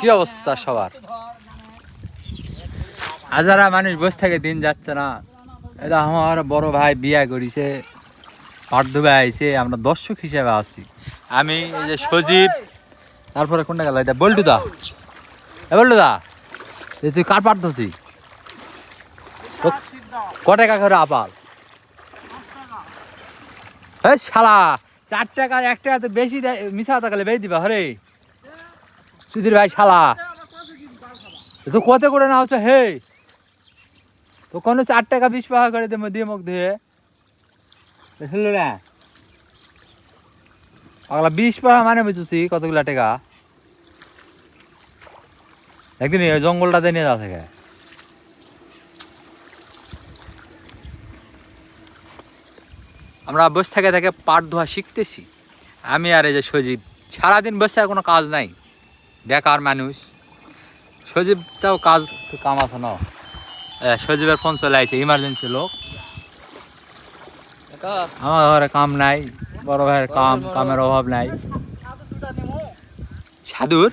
কি অবস্থা সবার? হাজারা মানুষ বসে থাকে, দিন যাচ্ছে না। এটা আমার বড় ভাই বিয়া করিছে, পাট ধুবে আইছে, আমরা দর্শক হিসেবে আছি। আমি এই যে সজীব, তারপরে কোনটা গেল? বল্টু দা এ বল্টু দা তুই কার পাট ধুছি ক টাকা করে আপাল? শালা, চার টাকা, এক টাকা তো বেশি মিশা কথা গেলে বেশি দিবা, হরে। সুধীর ভাই, শালা। তো কত করে না হচ্ছে, হে? তো কোনো চার টাকা বিশ টাকা করে দেবো দিয়ে মুখ ধুয়ে। শুনলো না? পাগলা, বিশ টাকা মানে বুঝছি কতগুলা টাকা। একদিন জঙ্গলটাতে নিয়ে যাওয়া থেকে। আমরা বসে থেকে থেকে পাট ধোয়া শিখতেছি। আমি আর এই যে সজীব, সারাদিন বসে কোনো কাজ নাই। বেকার মানুষ। সজীবটাও কাজ তো আছে না। সজীবের ফোন চলে আসছে ইমার্জেন্সি লোক। আমার ঘরে কাম নাই, বড় ভাইয়ের কাম, কামের অভাব নাই। সাধুর?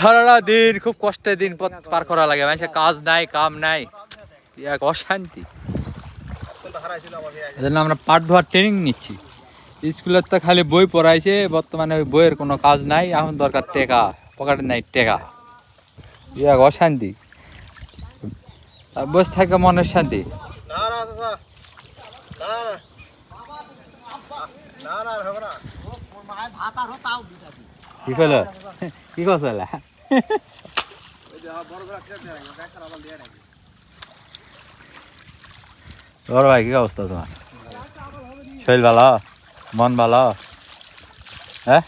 সারাটা দিন খুব কষ্টের দিন পার করা লাগে, মানুষের কাজ নাই, কাম নাই। এক অশান্তি। এজন্য আমরা পাট ধোয়ার ট্রেনিং নিচ্ছি। স্কুলের তো খালি বই পড়াইছে বর্তমানে ওই বইয়ের কোনো কাজ নাই এখন দরকার টেকা পকেটে নাই টেকা। এক অশান্তি। আর বসে থাকে মনের শান্তি কি করল? কি এলা? ওই যে বড় বড় খেতে দেয় ব্যাগ আবার দিয়ে রাখি বড় ভাই কি অবস্থা তোমার শরীর ভালো মন ভালো হ্যাঁ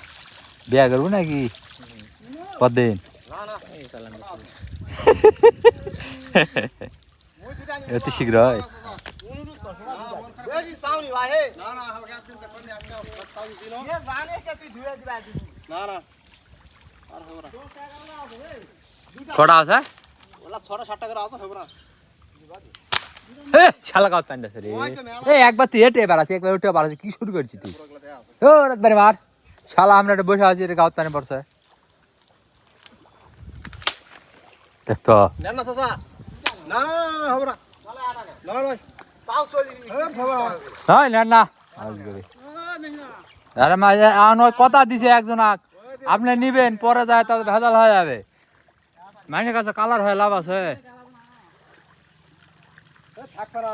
বিয়া করবো নাকি কদিন না না অতি শীঘ্রই বেশি সাউনি ভাই হে না না হবে গ্যাস দিন কোন একটা তাও দিন এ জানে কে তুই ধুয়ে দিবা না না আর হবে না কটা আছে ওলা 6 7 টাকা আছে হবে না এ, শালা গাঁত প্যান্ট রে এই একবার তুই হেঁটে বেড়াচ্ছি একবার উঠে বেড়াচ্ছি কি শুরু করছিস তুই? পুরোগুলো দেয়া আছে ও একবারে মার। শালা আমরা একটা বসে আছি এটা গাঁত প্যান্ট পড়ছে। দেখতো না না চাচা। না না না, না হবে না। না না তাও চলি হবে না। না না আসবে আরে মা এ, কথা দিছে একজন আপনি নিবেন পরে যায় তাতে ভেজাল হয়ে যাবে। মানুষের কাছে কালার হয়ে লাভ আছে। থাক পারা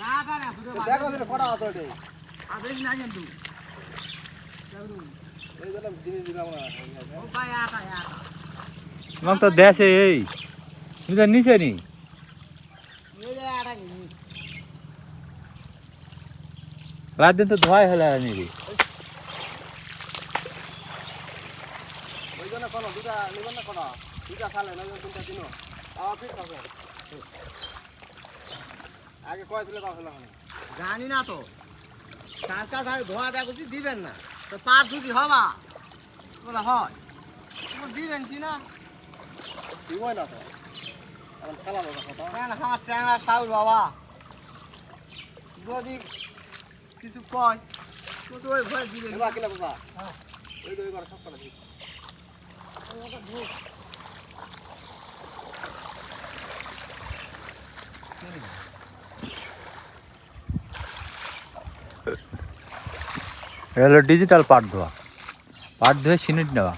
না না না দেখো কটা আছে না তো দেশে এই। তুমি তো নিচে নি। রাত দিন তো ধোয়াই হলে নিবি ওই কোনো দুটা নেবেন না কোনো। দুটা খালে নয় তিনটা দিন আছে। আগে কয় দিলে তাও হলো না। জানি না তো। কাঁচা ধারে ধোয়া দেখছি দিবেন না। তো পার যদি হবা। বলে হয়। তো দিবেন কি না? দিবই না তো। এখন কথা আমার চ্যাংরা বাবা। যদি কিছু কয় তো তো ওই ভয় দিবেন এবার কিনা বাবা ওই দুই বার সব করে দিই এটা হলো ডিজিটাল পাট ধোয়া। পাট ধুয়ে সিনিট নেওয়া।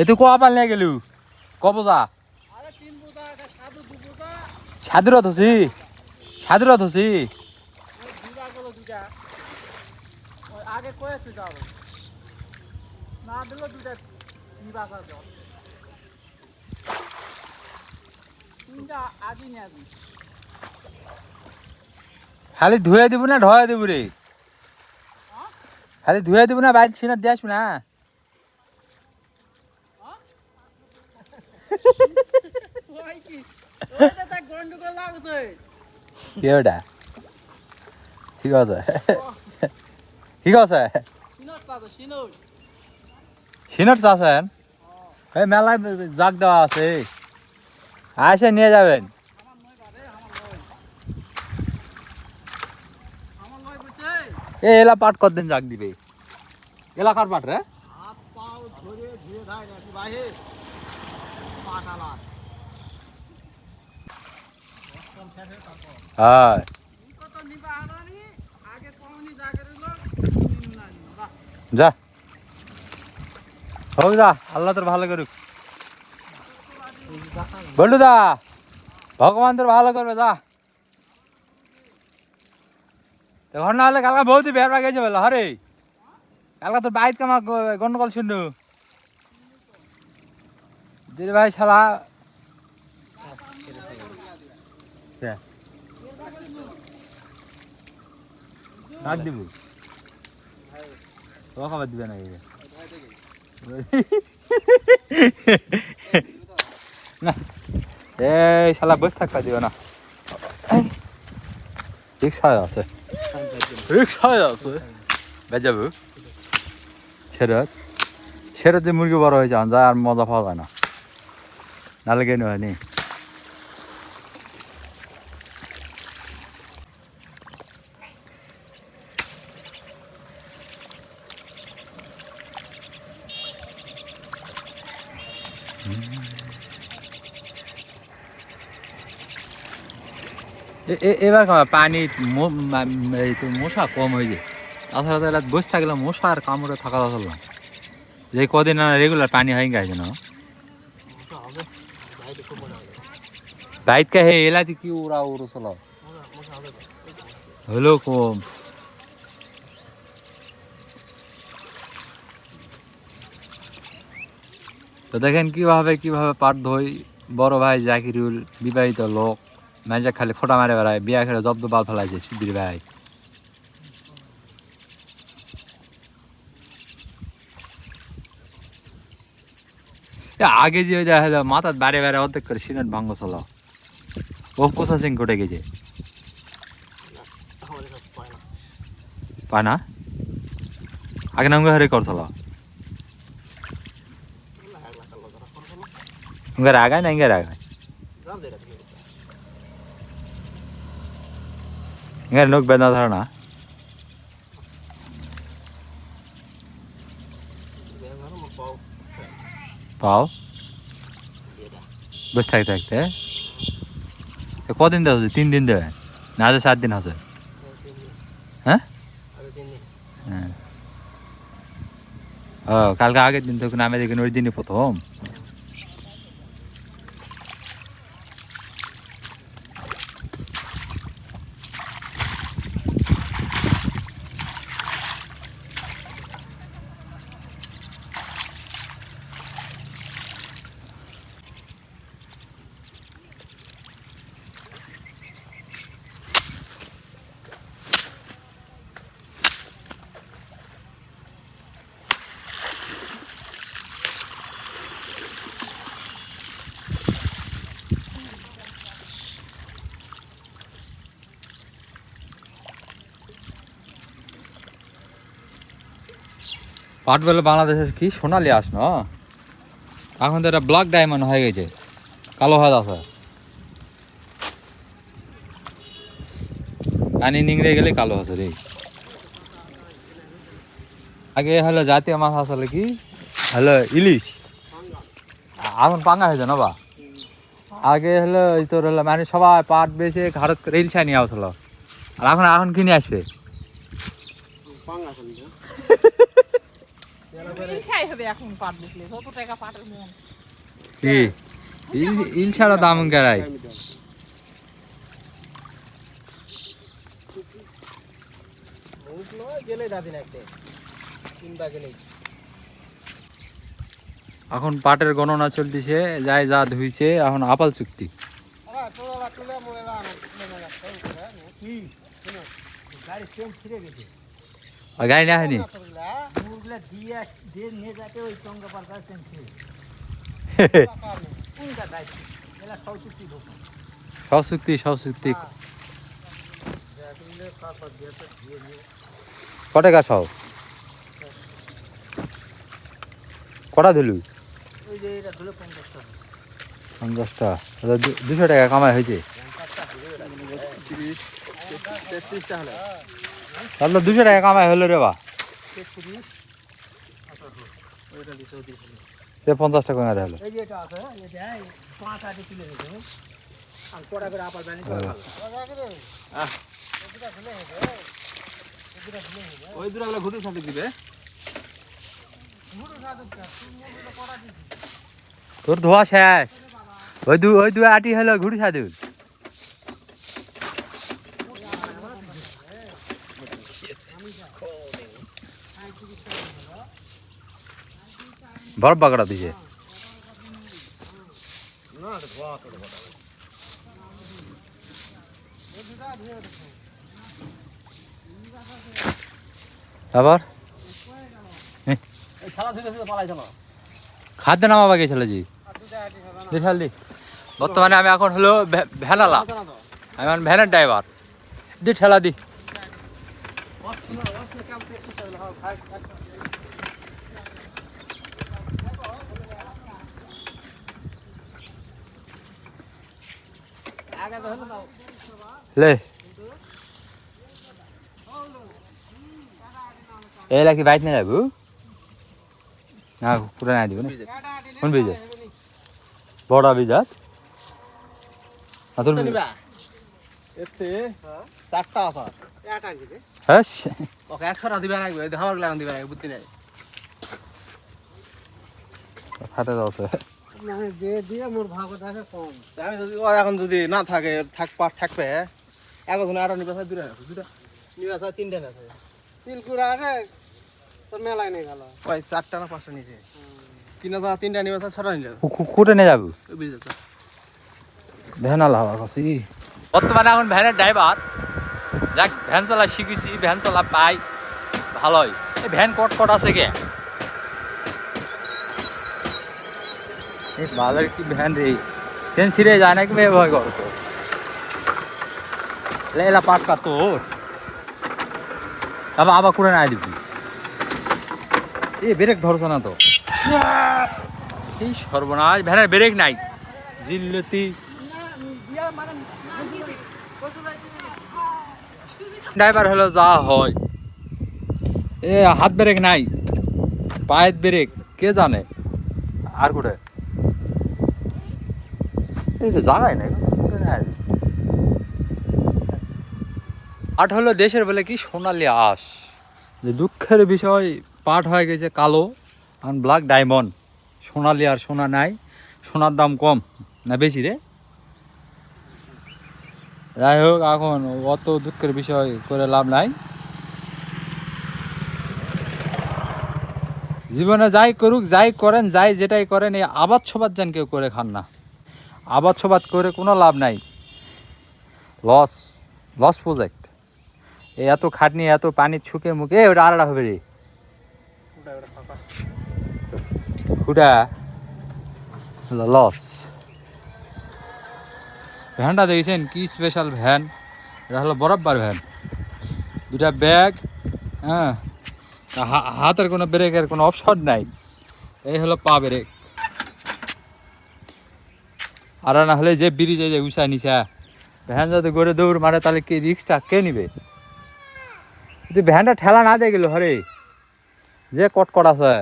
এ তুই কোয়া পাল নিয়ে গেলু? কবজা সাধুরত হসি সাধুরত হসি? আগে কয়ে তুই যাব না দুটা নিবাস তিনটা আগে নিয়ে খালি ধুয়ে দিব না ঢয়ে দিব রে। খালি ধুয়ে দিব না, বাইরে সিনার দিয়ে না। ঠিক আছে ঠিক আছে মেলায় জাগ দেওয়া আছে। আসে নিয়ে যাবেন। এ, এলা পাট কতদিন জাগ দিবে? এলাকার পাট রে? হ্যাঁ। যা। হোক যা, আল্লাহ তোর ভালো করুক। বলু দা, ভগবান তোর ভালো করবে, যা। তখন না হলে কালকে বহুত বেড়া গেছে বলে হরে। কালকে তোর বাইক কামা গন্ডগোল শুনু দিদি ভাই শালা? ডাক দিব? তো খাবার দিবে না এই না। এই শালা বসে থাকবা দিবে না। রিক্সায় আছে। রিক্সায় আছে বেজাবু ছেড়ত ছেড়ত মুরগি বড় হয়ে যান যায় আর মজা পাওয়া যায় না নাহলে কেন হয়নি এবার পানি মশা কম হয়ে যায়। তাছাড়া তো বসে থাকলে মশা আর কামড়ে থাকা যাচ্ছিল না। যে কদিন রেগুলার পানি হয়ে গেছে না। হবে বাইরে খুব মজা হবে বাইত কে হে এলাতে কি উড়া উড়ো চলো। হলো কম। তো দেখেন কীভাবে কীভাবে পাট ধই, বড় ভাই জাকিরুল, বিবাহিত লোক। ম্যাজা খালি ফোটা মারে বেড়ায় বিয়া খেলে জব্দ বাল ফেলাইছে সুবির ভাই। আগে যে যা হলো মাথার বারে বারে অর্ধেক করে সিনেট ভাঙ্গ চল ও প্রসেসিং করে গেছে? আমার এসব পায় না পায় না আগে নাম হরে করছিল আগায় না ইঙ্গার আগায়? যেটা নোক বেদনা ধরে না পাও। বসে থাকতে থাকতে এ কদিন দেওয়া হচ্ছে? তিন দিন দেবে না আছে সাত দিন আছে হ্যাঁ? হ্যাঁ। ও, কালকে আগের দিন তোকে নামে দেখেন, ওই দিনই প্রথম। পাট বলে বাংলাদেশের কি সোনালি আস না? এখন তো এটা ব্ল্যাক ডায়মন্ড হয়ে গেছে। কালো হয়ে আছে পানি নিংড়ে গেলে কালো আছে রে। আগে হলো জাতীয় মাছ আসলে কি? হলো ইলিশ। এখন পাঙ্গা হয়েছে, না বা? আগে হলো তোর হলো মানে সবাই পাট বেছে ঘাড়ত করে ইলশা নিয়ে আসলো। আর এখন এখন কিনে আসবে পাঙ্গা শুনছে ইলশাই হবে এখন পাট দেখলে যত টাকা পাটের মন। কি? ইল ইলশারা দাম এখন পাটের গণনা চলতেছে যাই যা ধুইছে এখন আপাল চুক্তি। শুনো গাড়ি সেম ছিঁড়ে গেছে। গাড়ি না হয়নি সচুক্তি সচুক্তি কটে গা সব কটা ধুলু? পঞ্চাশটা। দুশো টাকা কামাই হয়েছে। তাহলে দুশো টাকা কামাই হলো রে বা। সে পঞ্চাশ টাকা হলো। করে ওই গেলে সাথে দিবে। তোর ধোয়া শেষ। ওই দু ওই দু আটি হলো ঘুরি সাদু বরফ বাগড়া দিছে। না খাদ্য নামাবা গেছিল জি দেখাল বর্তমানে আমি এখন হলো ভ্যা- ভ্যানালা আমি এখন ভ্যানের ড্রাইভার। দি ঠেলা দি আগে তো হলো না লে। এই লাকি বাইক নিয়ে যাব না পুরো না দিব না? কোন বীজ বড় বীজ তোর বীজ এতে চারটা আছে। হ্যাঁ ওকে একশোটা দিবে লাগবে আমার লাগান দিবে লাগবে বুদ্ধি নাই। ফাটে যাচ্ছে দিয়ে দিয়ে মোর ভাগ থাকে কম। আমি যদি ও এখন যদি না থাকে থাক পার থাকবে। আরও দূরে আছে দুটা নিবে আছে তিনটা আছে তিন কুড়া আগে তো মেলায় নেই গেল। ওই চারটা না পাঁচটা নিচে তিন হাজার তিনটা নিয়ে যাব? বুঝে যাচ্ছে হওয়া বর্তমানে এখন ভ্যানের ড্রাইভার। যাক ভ্যান চলা শিখেছি ভ্যান চলা পাই ভালোই। এই ভ্যান কট কট আছে কে এই ভালোর কি ভ্যান রে সেন ছিঁড়ে যায় নাকি মেয়ে ভয় করতো এলা পাটকা তোর আবার আবার করে না দিবি এই ব্রেক ধরছো না তো এই সর্বনাশ ভ্যানের ব্রেক নাই জিল্লতি ড্রাইভার হলো যা হয় এ হাত ব্রেক নাই পায়ের ব্রেক কে জানে আর কোটে এই নাই। পাট হলো দেশের বলে কি সোনালি আঁশ। যে দুঃখের বিষয় পাট হয়ে গেছে কালো আর ব্ল্যাক ডায়মন্ড সোনালি আর সোনা নাই, সোনার দাম কম, না বেশি রে? যাই হোক, এখন অত দুঃখের বিষয় করে লাভ নাই। জীবনে যাই করুক, যাই করেন, যাই যেটাই করেন, এই আবাদ সবাদ যেন কেউ করে খান না। আবাদ সবাদ করে কোনো লাভ নাই। লস লস প্রজেক্ট এত খাটনি এত পানির ছুকে মুখে ওটা আলাদা হবে রে। ওটা লস ভ্যানটা দেখেছেন? কি স্পেশাল ভ্যান? এটা হলো বরফবার ভ্যান। দুটা ব্যাগ হ্যাঁ। হাতের কোনো ব্রেকের কোনো অপশন নাই। এই হলো পা ব্রেক আর না হলে যে ব্রিজে যে উষা নিশা ভ্যান যদি গড়ে দৌড় মারে, তাহলে কি রিক্সটা কে নিবে? যে ভ্যানটা ঠেলা না দিয়ে গেল, হরে, যে কটকট আছে।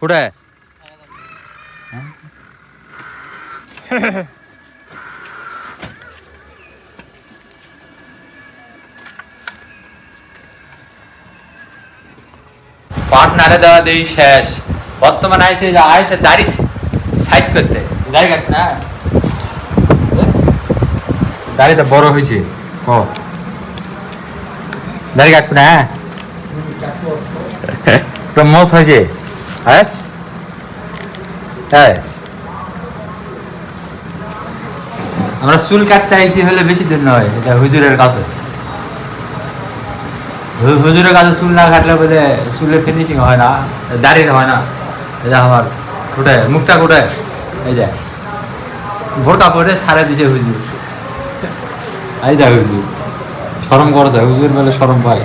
কুঠে পার্টনারে দেওয়া দেরি শেষ। বর্তমানে আইসে আইসে দাড়ি সাইজ করতে কাটবে না? দাড়িটা বড় হয়েছে। দাড়ি কাটবে না? তো মোস হয়েছে? হ্যাঁ হ্যাঁ আমরা চুল কাটতে আইসি হলে বেশি দিন নয়, এটা হুজুরের কাছে। হুজুরের কাছে চুল না কাটলে বলে চুলের ফিনিশিং হয় না, দাড়ির হয় না, এটা আমার। কোটে মুখটা কোটে এই যা। ভোরকা পরে সারা দিছে হুজুর। এই যা হুজুর। সরম করছে, হুজুর বলে সরম পায়।